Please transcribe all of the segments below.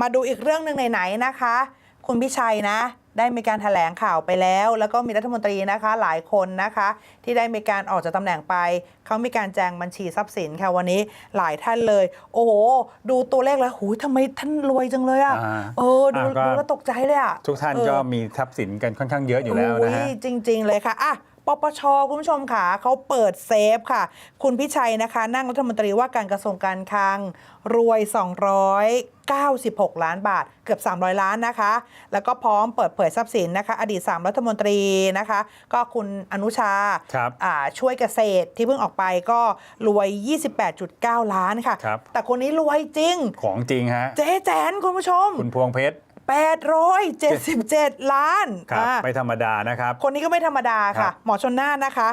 มาดูอีกเรื่องหนึ่งไหนๆนะคะ คุณพิชัยนะ ได้มีการแถลงข่าวไปแล้ว แล้วก็มีรัฐมนตรีนะคะหลายคนนะคะ ที่ได้มีการออกจากตำแหน่งไป เขามีการแจงบัญชีทรัพย์สินค่ะวันนี้หลายท่านเลย โอ้โห ดูตัวเลขแล้วหูยทำไมท่านรวยจังเลยอะอ่า เออดูอ่าก็ ดูแล้วตกใจเลยอะทุกท่านเออก็มีทรัพย์สินกันค่อนข้างเยอะอยู่แล้วนะฮะ โอ้ยจริง ๆ เลยค่ะอะ ปปชคุณผู้ชมค่ะเขาเปิดเซฟค่ะ คุณพิชัยนะคะ นั่งรัฐมนตรีว่าการกระทรวงการคลังรวย 296 ล้านบาท เกือบ 300 ล้านนะคะ แล้วก็พร้อมเปิดเผยทรัพย์สินนะคะ อดีต 3 รัฐมนตรีนะคะ ก็คุณอนุชาครับอ่าช่วยเกษตรที่เพิ่งออกไปก็รวย 28.9 ล้านค่ะครับแต่คนนี้รวยจริง ของจริงฮะ เจ๊แจนคุณผู้ชม คุณพวงเพชร 877 ล้านครับอ่าไม่ธรรมดานะครับ คนนี้ก็ไม่ธรรมดาครัค่ะ บ หมอชนน่านนะคะ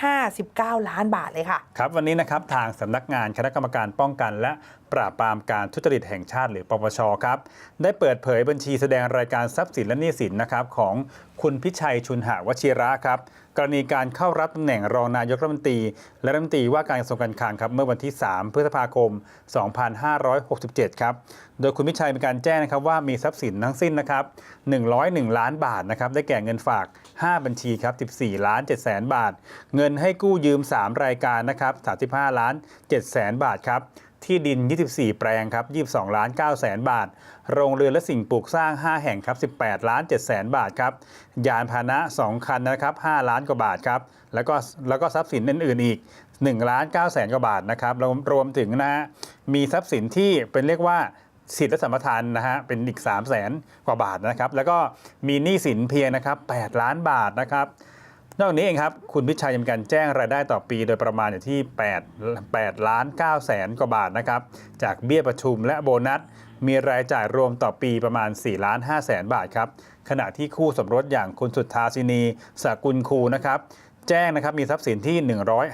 559 ล้านบาทเลยค่ะ ครับวันนี้นะครับทางสำนักงานคณะกรรมการป้องกันและ ปราบปรามการทุจริตแห่งชาติหรือปปชครับได้เปิดเผยบัญชีแสดงรายการทรัพย์สินและหนี้สินนะครับของคุณพิชัยชุนหวชิระครับกรณีการเข้ารับตำแหน่งรองนายกรัฐมนตรี และรัฐมนตรีว่าการกระทรวงการคลังครับเมื่อวันที่ 3 พฤษภาคม 2567 ครับ โดยคุณพิชัยมีการแจ้งนะครับว่ามีทรัพย์สินทั้งสิ้นนะครับ 101 ล้านบาทนะครับได้แก่เงินฝาก 5 บัญชีครับ 14 ล้าน7แสนบาท เงินให้กู้ยืม 3 รายการนะครับ 35 ล้าน7แสนบาทครับ ที่ดิน 24 แปลงครับ 22 ล้าน 9 แสนบาท โรงเรือนและสิ่งปลูกสร้าง 5 แห่งครับ 18 ล้าน 7 แสนบาทครับ ยานพาหนะ 2 คันนะครับ 5 ล้านกว่าบาทครับ แล้วก็แล้วก็ทรัพย์สินอื่น ๆ อีก 1 ล้าน 9 แสนกว่าบาทนะครับ รวมรวมถึงนะฮะ มีทรัพย์สินที่เป็นเรียกว่าสิทธิและสัมปทานนะฮะเป็นอีก 3 0 0แสนกว่าบาทนะครับ แล้วก็มีหนี้สินเพียงนะครับ8ล้านบาทนะครับ นอกจากนี้เองครับ คุณพิชัยยังมีการแจ้งรายได้ต่อปีโดยประมาณอยู่ที่ 8 8ล้าน9แสนกว่าบาทนะครับ จากเบี้ยประชุมและโบนัส มีรายจ่ายรวมต่อปีประมาณ4ล้าน5แสนบาทครับ ขณะที่คู่สมรสอย่างคุณสุทธาสินีสกุลคูนะครับแจ้งนะครับมีทรัพย์สินที่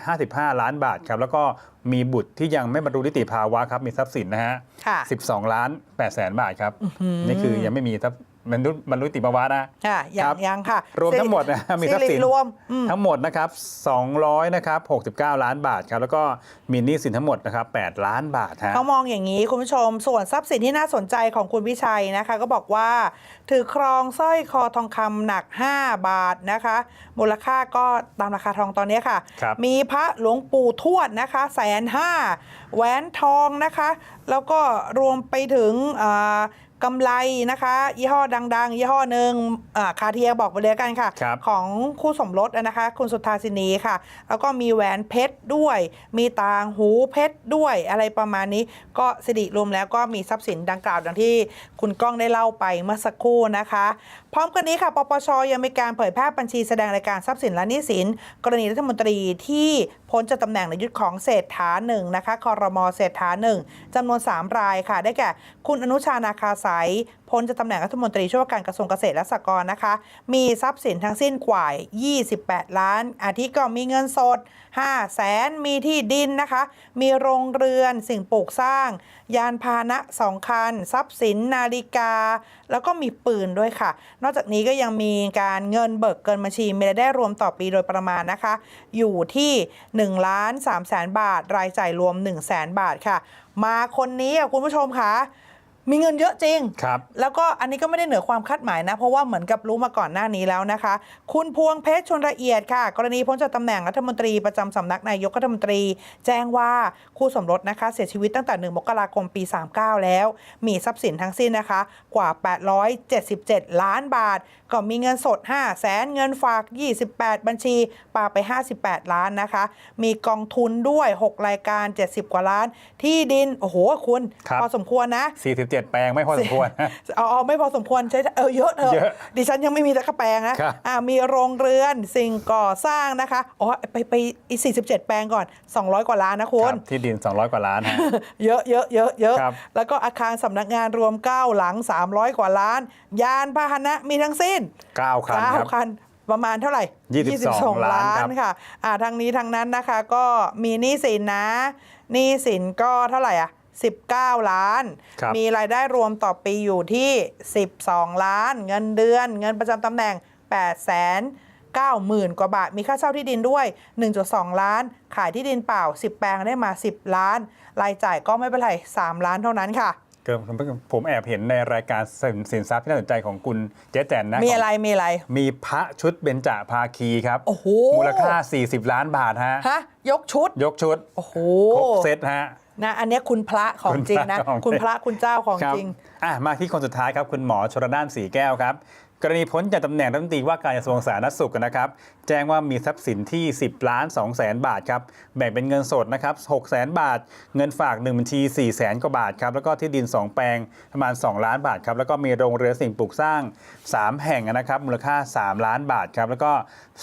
155 ล้านบาทครับแล้วก็มีบุตรที่ยังไม่บรรลุนิติภาวะครับมีทรัพย์สินนะฮะค่ะ12 ล้าน8แสนบาทครับนี่คือยังไม่มีทรัพย์ บรรลุบรรลุนิติภาวะนะค่ะยัครังบยังค่ะ รวมทั้งหมดนะมีทรัพย์สินรวมอืมทั้งหมดนะครับ200นะครับ69 ล้านบาทครับแล้วก็มีหนี้สินทั้งหมดนะครับ8ล้านบาทฮะเขามองอย่างนี้คุณผู้ชม ส่วนทรัพย์สินที่น่าสนใจของคุณพิชัยนะคะ ก็บอกว่า ถือครองสร้อยคอทองคำหนัก 5 บาทนะคะ มูลค่าก็ตามราคาทองตอนนี้ค่ะครับมีพระหลวงปู่ทวดนะคะแสนห้าแหวนทองนะคะ แล้วก็รวมไปถึงอ่า กำไรนะคะ ยี่ห้อดัง ๆ ยี่ห้อหนึ่งอ่าคาเทียบอกไปเลยกันค่ะครับของคู่สมรสนะคะ คุณสุทธาสินีค่ะ แล้วก็มีแหวนเพชรด้วย มีต่างหูเพชรด้วยอะไรประมาณนี้ ก็สิริรวมแล้วก็มีทรัพย์สินดังกล่าวดังที่คุณก้องได้เล่าไปเมื่อสักครู่นะคะ พร้อมกันนี้ค่ะปปชยังมีการเผยแพร่บัญชีแสดงรายการทรัพย์สินและหนี้สิน กรณีรัฐมนตรีที่ พ้นจากตำแหน่งในยุคของเศรษฐาหนึ่งนะคะคอรมอเศรษฐาหนึ่งจำนวน 3 รายค่ะ ได้แก่ คุณอนุชานาคาสายพ้นจากตำแหน่งรัฐมนตรีช่วยว่าการกระทรวงเกษตรและสหกรณ์นะคะ มีทรัพย์สินทั้งสิ้นกว่า 28 ล้าน อาทิก็มีเงินสด5แสนมีที่ดินนะคะ มีโรงเรือนสิ่งปลูกสร้าง ยานพาหนะสองคัน ทรัพย์สินนาฬิกา แล้วก็มีปืนด้วยค่ะ นอกจากนี้ก็ยังมีการเงินเบิกเกินบัญชีมีรายได้รวมต่อปีโดยประมาณนะคะ อยู่ที่1ล้าน3แสนบาท รายจ่ายรวม 1 0 0 0 0แสนบาทค่ะ มาคนนี้อะคุณผู้ชมคะ มีเงินเยอะจริง ครับ แล้วก็อันนี้ก็ไม่ได้เหนือความคาดหมายนะ เพราะว่าเหมือนกับรู้มาก่อนหน้านี้แล้วนะคะ คุณพวงเพชรชนละเอียดค่ะ กรณีพ้นจากตำแหน่งรัฐมนตรีประจำสำนักนายกรัฐมนตรี แจ้งว่าคู่สมรสนะคะ เสียชีวิตตั้งแต่ 1 มกราคมปี 39 แล้ว มีทรัพย์สินทั้งสิ้นนะคะ กว่า 877 ล้านบาท ก็มีเงินสด5แสนเงินฝาก 28 บัญชีปาไป 58 ล้านนะคะ มีกองทุนด้วย 6 รายการ 70 กว่าล้าน ที่ดินโอ้โหคุณครับพอสมควรนะ47แปลงไม่พอสมควร เอาเอาไม่พอสมควรใช้เออเยอะเถอะเยอะดิฉันยังไม่มีตะกะแปลงนะครับอ่ามีโรงเรือนสิ่งก่อสร้างนะคะอ๋อไปไปอี47แปลงก่อน 200 กว่าล้านนะคุคณรับที่ดิน 200 กว่าล้านฮะเยอะเยอะเยอะเยอะครับแล้วก็อาคารสำนักงานรวม 9 หลัง 300 กว่าล้าน ยานพาหนะมีทั้งสิ้น9คันครับ9คันประมาณเท่าไหร่ 22 ล้านครับค่ะอ่าทางนี้ทางนั้นนะคะก็มีหนี้สินนะหนี้สินก็เท่าไหร่อะ 19 ล้าน ครับ มีรายได้รวมต่อปีอยู่ที่ 12 ล้าน เงินเดือน เงินประจำตำแหน่ง 8 แสน9หมื่นกว่าบาท มีค่าเช่าที่ดินด้วย 1.2 ล้าน ขายที่ดินเปล่า 10 แปลงได้มา 10 ล้าน รายจ่ายก็ไม่เป็นไร 3 ล้านเท่านั้นค่ะก็ผมแอบเห็นในรายการสินสินทรัพย์ที่น่าสนใจของคุณเจ๊แจนนะมีอะไร มีอะไร มีพระชุดเบญจภาคีครับ โอ้โหมูลค่า 40 ล้านบาทฮะ ฮะ ยกชุด ยกชุดโอ้โห ครบเซตฮะ นะอันเนี้ยคุณพระของจริงนะ คุณพระของคุณพระคุณเจ้าของครับจริง อะมาที่คนสุดท้ายครับ คุณหมอชรนานสีแก้วครับ กรณีพ้นจากตำแหน่งรัฐมนตรีว่าการกระทรวงสาธารณสุขนะครับ แจ้งว่ามีทรัพย์สินที่ 10 ล้าน2แสนบาทครับ แบ่งเป็นเงินสดนะครับ6แสนบาท เงินฝาก 1 บัญชี 4 แสนกว่าบาทครับ แล้วก็ที่ดิน 2 แปลงประมาณ 2 ล้านบาทครับ แล้วก็มีโรงเรือสิ่งปลูกสร้าง 3 แห่งนะครับ มูลค่า 3 ล้านบาทครับ แล้วก็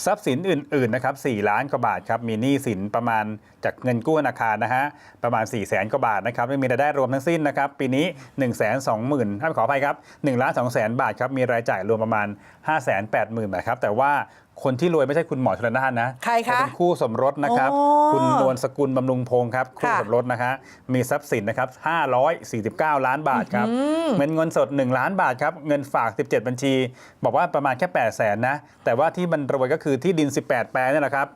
ทรัพย์สินอื่นๆนะครับ4ล้านกว่าบาทครับ มีหนี้สินประมาณจากเงินกู้ธนาคารนะฮะ ประมาณ 4 0 0แสนกว่าบาทนะครับม่มีรายได้รวมทั้งสิ้นนะครับ ปีนี้ 1 2 0 0 0 0ถ้าขออภัยครับ1ล้าน2แสนบาทครับ มีรายจ่ายรวมประมาณ5 8 0 0 0 0บาทครับ แต่ว่าคนที่รวยไม่ใช่คุณหมอชลนานนะใครคะแต่เป็นคู่สมรสนะครับอ๋อคุณนวลสกุลบำรุงพงศ์ครับ คู่ค่ะสมรสนะฮะมีทรัพย์สินนะครับ 549 ล้านบาทครับเงินเงินสด 1 ล้านบาทครับ เงินฝาก 17 บัญชี บอกว่าประมาณแค่ 8 0 0แสนนะ แต่ว่าที่มันรวยก็คือที่ดิน 18 แปลงนี่แหละครับ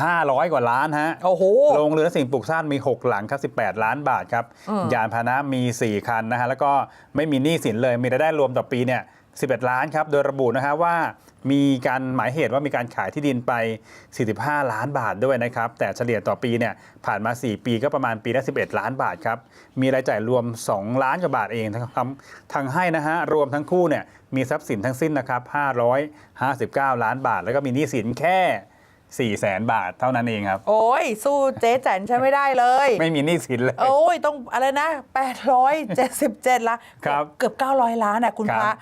500 กว่าล้านฮะ โอ้โห โรงเรือนและสิ่งปลูกสร้างมี 6 หลังครับ 18 ล้านบาทครับอืมยานพาหนะมี 4 คันนะฮะ แล้วก็ไม่มีหนี้สินเลย มีรายได้รวมต่อปีเนี่ย 11 ล้านครับ โดยระบุนะฮะว่ามีการหมายเหตุว่ามีการขายที่ดินไป 45 ล้านบาทด้วยนะครับ แต่เฉลี่ยต่อปีเนี่ยผ่านมา 4 ปีก็ประมาณปีละ 11 ล้านบาทครับ มีรายจ่ายรวม 2 ล้านกว่าบาทเองทั้งทางให้นะฮะ รวมทั้งคู่เนี่ยมีทรัพย์สินทั้งสิ้นนะครับ 559 ล้านบาท แล้วก็มีหนี้สินแค่4แสนบาทเท่านั้นเองครับ โอ้ย สู้เจ๊แจันฉันไม่ได้เลย ไม่มีหนี้สินเลย โอ้ย ต้องอะไรนะ 877ละครับเกือบ 900 ล้านอะคุณครับพระ